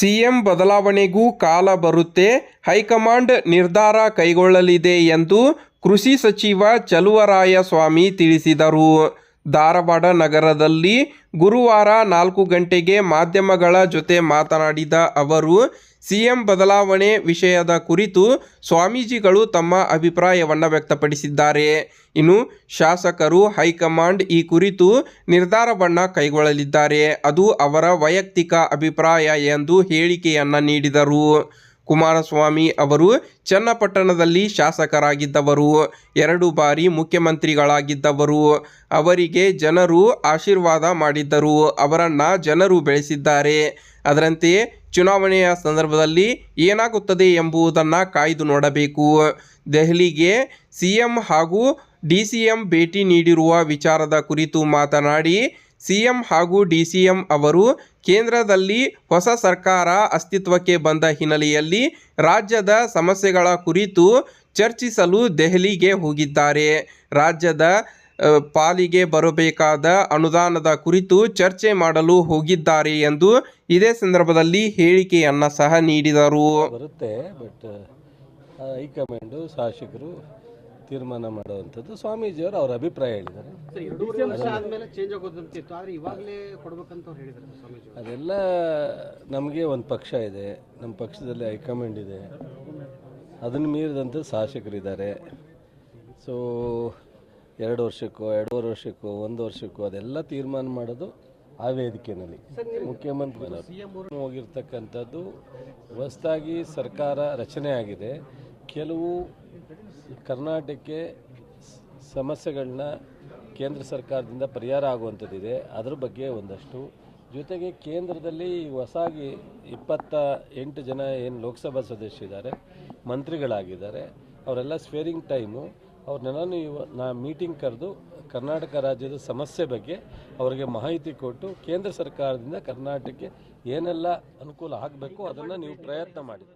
CM ಬದಲಾವಣೆಗೂ ಕಾಲ ಬರುತ್ತೆ high command ನಿರ್ಧಾರ ಕೈಗೊಳ್ಳಲಿದೆ ಎಂದು ಕೃಷಿ ಸಚಿವ ಚಲುವರಾಯಸ್ವಾಮಿ ತಿಳಿಸಿದರು. ಧಾರವಾಡ ನಗರದಲ್ಲಿ ಗುರುವಾರ ನಾಲ್ಕು ಗಂಟೆಗೆ ಮಾಧ್ಯಮಗಳ ಜೊತೆ ಮಾತನಾಡಿದ ಅವರು, ಸಿಎಂ ಬದಲಾವಣೆ ವಿಷಯದ ಕುರಿತು ಸ್ವಾಮೀಜಿಗಳು ತಮ್ಮ ಅಭಿಪ್ರಾಯವನ್ನು ವ್ಯಕ್ತಪಡಿಸಿದ್ದಾರೆ. ಇನ್ನು ಶಾಸಕರು ಹೈಕಮಾಂಡ್ ಈ ಕುರಿತು ನಿರ್ಧಾರವನ್ನು ಕೈಗೊಳ್ಳಲಿದ್ದಾರೆ. ಅದು ಅವರ ವೈಯಕ್ತಿಕ ಅಭಿಪ್ರಾಯ ಎಂದು ಹೇಳಿಕೆಯನ್ನು ನೀಡಿದರು. ಕುಮಾರಸ್ವಾಮಿ ಅವರು ಚನ್ನಪಟ್ಟಣದಲ್ಲಿ ಶಾಸಕರಾಗಿದ್ದವರು, ಎರಡು ಬಾರಿ ಮುಖ್ಯಮಂತ್ರಿಗಳಾಗಿದ್ದವರು. ಅವರಿಗೆ ಜನರು ಆಶೀರ್ವಾದ ಮಾಡಿದ್ದರು, ಅವರನ್ನು ಜನರು ಬೆಳೆಸಿದ್ದಾರೆ. ಅದರಂತೆ ಚುನಾವಣೆಯ ಸಂದರ್ಭದಲ್ಲಿ ಏನಾಗುತ್ತದೆ ಎಂಬುದನ್ನು ಕಾಯ್ದು ನೋಡಬೇಕು. ದೆಹಲಿಗೆ ಸಿಎಂ ಹಾಗೂ ಡಿ ಸಿ ಎಂ ಭೇಟಿ ನೀಡಿರುವ ವಿಚಾರದ ಕುರಿತು ಮಾತನಾಡಿ ಸಿಎಂ ಹಾಗೂ ಡಿಸಿಎಂ ಅವರು ಕೇಂದ್ರದಲ್ಲಿ ಹೊಸ ಸರ್ಕಾರ ಅಸ್ತಿತ್ವಕ್ಕೆ ಬಂದ ಹಿನ್ನೆಲೆಯಲ್ಲಿ ರಾಜ್ಯದ ಸಮಸ್ಯೆಗಳ ಕುರಿತು ಚರ್ಚಿಸಲು ದೆಹಲಿಗೆ ಹೋಗಿದ್ದಾರೆ. ರಾಜ್ಯದ ಪಾಲಿಗೆ ಬರಬೇಕಾದ ಅನುದಾನದ ಕುರಿತು ಚರ್ಚೆ ಮಾಡಲು ಹೋಗಿದ್ದಾರೆ ಎಂದು ಇದೇ ಸಂದರ್ಭದಲ್ಲಿ ಹೇಳಿಕೆಯನ್ನು ಸಹ ನೀಡಿದರು. ಬರುತ್ತೆ, ಬಟ್ ಹೈಕಮಾಂಡು ಶಾಸಕರು ತೀರ್ಮಾನ ಮಾಡುವಂಥದ್ದು ಸ್ವಾಮೀಜಿಯವರು ಅವರ ಅಭಿಪ್ರಾಯ ಹೇಳಿದ್ದಾರೆ. ಸರ್ ಎರಡೂವರೆ ವರ್ಷ ಆದ್ಮೇಲೆ ಚೇಂಜ್ ಆಗೋದಂತಿತ್ತು ಆದ್ರೆ ಇವಾಗಲೇ ಕೊಡ್ಬೇಕಂತ ಅವ್ರು ಹೇಳಿದ್ರು ಸ್ವಾಮೀಜಿ ಅದೆಲ್ಲ ನಮಗೆ ಒಂದು ಪಕ್ಷ ಇದೆ. ನಮ್ಮ ಪಕ್ಷದಲ್ಲಿ ಹೈಕಮಾಂಡ್ ಇದೆ. ಅದನ್ನು ಮೀರಿದಂಥ ಶಾಸಕರಿದ್ದಾರೆ ಸೊ ಎರಡು ವರ್ಷಕ್ಕೋ ಎರಡೂವರೆ ವರ್ಷಕ್ಕೋ ಒಂದು ವರ್ಷಕ್ಕೋ ಅದೆಲ್ಲ ತೀರ್ಮಾನ ಮಾಡೋದು ಆ ವೇದಿಕೆಯಲ್ಲಿ ಮುಖ್ಯಮಂತ್ರಿ ಹೋಗಿರ್ತಕ್ಕಂಥದ್ದು ಹೊಸದಾಗಿ ಸರ್ಕಾರ ರಚನೆ ಆಗಿದೆ. ಕೆಲವು ಕರ್ನಾಟಕಕ್ಕೆ ಸಮಸ್ಯೆಗಳನ್ನ ಕೇಂದ್ರ ಸರ್ಕಾರದಿಂದ ಪರಿಹಾರ ಆಗುವಂಥದ್ದಿದೆ. ಅದ್ರ ಬಗ್ಗೆ ಒಂದಷ್ಟು. ಜೊತೆಗೆ ಕೇಂದ್ರದಲ್ಲಿ ಹೊಸಾಗಿ ಇಪ್ಪತ್ತ ಎಂಟು ಜನ ಏನು ಲೋಕಸಭಾ ಸದಸ್ಯರಿದ್ದಾರೆ ಮಂತ್ರಿಗಳಾಗಿದ್ದಾರೆ. ಅವರೆಲ್ಲ ಸ್ವೇರಿಂಗ್ ಟೈಮು. ಅವ್ರನ್ನೆಲ್ಲ ಇವ, ನಾ ಮೀಟಿಂಗ್ ಕರೆದು ಕರ್ನಾಟಕ ರಾಜ್ಯದ ಸಮಸ್ಯೆ ಬಗ್ಗೆ ಅವರಿಗೆ ಮಾಹಿತಿ ಕೊಟ್ಟು ಕೇಂದ್ರ ಸರ್ಕಾರದಿಂದ ಕರ್ನಾಟಕಕ್ಕೆ ಏನೆಲ್ಲ ಅನುಕೂಲ ಆಗಬೇಕು ಅದನ್ನು ನೀವು ಪ್ರಯತ್ನ ಮಾಡಿ